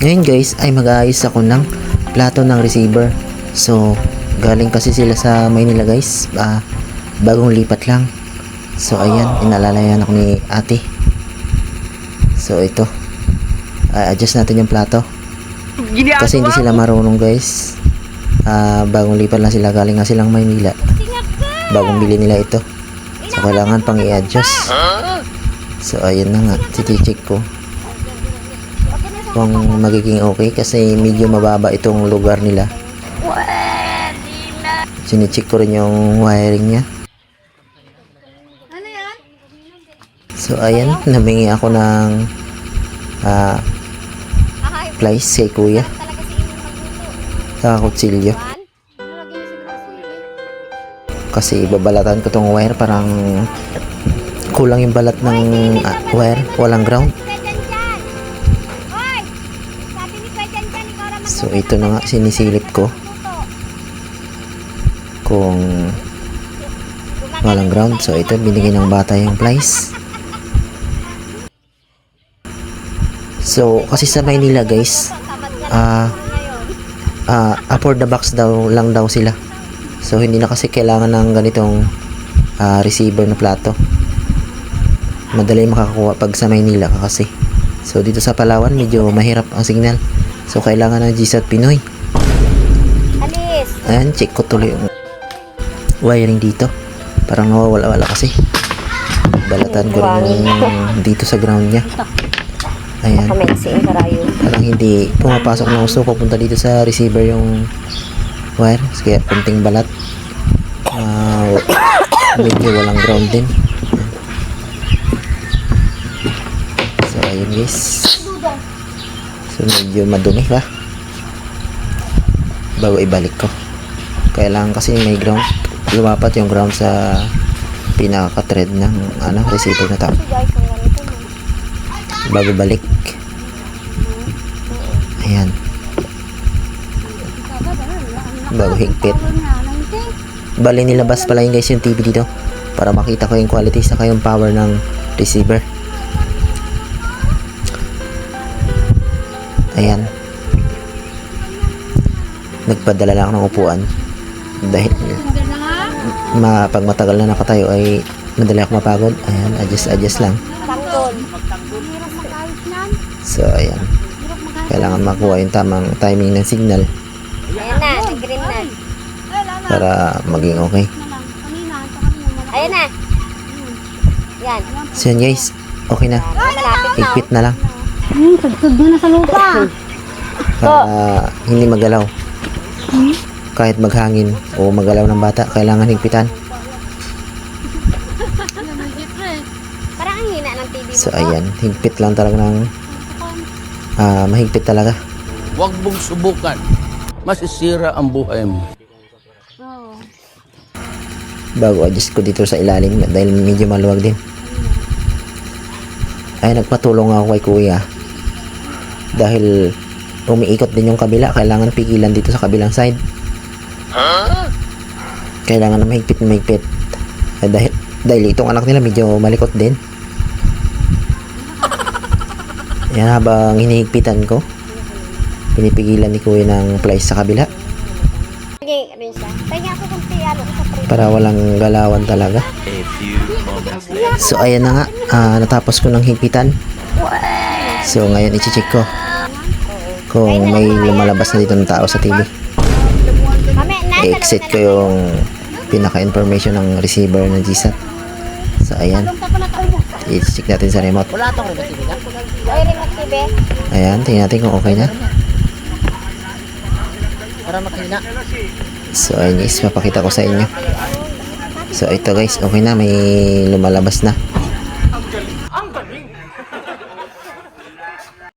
Ngayon guys ay mag-aayos ako ng plato ng receiver. So galing kasi sila sa Maynila guys. Ah, bagong lipat lang. So ayan, inalalayan ako ni ate. So ito. Ah, adjust natin yung plato. Kasi hindi sila marunong guys. Ah, bagong lipat lang sila galing nga silang Maynila. Bagong bili nila ito. So kailangan pang i-adjust. So ayun na nga, titi-check ko kung magiging okay kasi medyo mababa itong lugar nila. Sinicheck ko rin yung wiring niya. So ayan, namingi ako ng ah plies kay kuya sa kutsilyo. Kasi babalatan ko tong wire parang kulang yung balat ng ah, wire, walang ground. So ito na nga sinisilip ko kung walang ground. So ito binigay ng bata yung plies. So kasi sa Maynila guys, ah ah afford the box daw lang daw sila. So hindi na kasi kailangan ng ganitong ah, receiver na plato. Madali makakuha pag sa Maynila ka kasi. So dito sa Palawan medyo mahirap ang signal. So kailangan ng GSAT Pinoy. Alis! Ayan, check ko tuloy yung wiring dito. Parang nawawala-wala kasi. Balatan ko rin yung dito sa ground niya. Ayan, parang hindi pumapasok na gusto ko punta dito sa receiver yung wire. Kaya kunting balat. Ah, medyo walang ground din. So, ayun guys. So, medyo madumi pa. Bago ibalik ko. Kailangan kasi may ground. Lumapat yung ground sa pinaka-thread ng ano, receiver na no? Bago balik. Ayan. Bago higpit. Bali nilabas pala yung guys yung TV dito para makita ko yung quality sa yung power ng receiver. Ayan. Nagpadala lang ako ng upuan dahil ma pag matagal na nakatayo ay madali ako mapagod. Ayan, adjust adjust lang. So ayan. Kailangan makuha yung tamang timing ng signal Ayan na, nag-green na. para maging okay. Ayan na. Yan. So yan guys, okay na. Higpit na lang Hmm, tagtag na sa lupa. para hindi magalaw. Kahit maghangin o magalaw ng bata, kailangan higpitan. Parang ang hina ng TV mo. So ayan, higpit lang talaga ng ah mahigpit talaga. Huwag mong subukan. Masisira ang buhay mo. Bago adjust ko dito sa ilalim dahil medyo maluwag din. Ay nagpatulong ako kay kuya. Dahil umiikot din yung kabila, kailangan pigilan dito sa kabilang side. Kailangan na mahigpit mahigpit. Eh, dahil, dahil itong anak nila medyo malikot din. Yan habang hinihigpitan ko, pinipigilan ni kuya ng plies sa kabila para walang galawan talaga. So ayan na nga, ah, natapos ko ng higpitan. So ngayon i-check ko kung may lumalabas na dito ng tao sa TV. I-exit ko yung pinaka-information ng receiver ng GSAT. So ayan, i-check natin sa remote. Ayan, tingnan natin kung okay na. So ayun guys, mapakita ko sa inyo. So ito guys, okay na, may lumalabas na.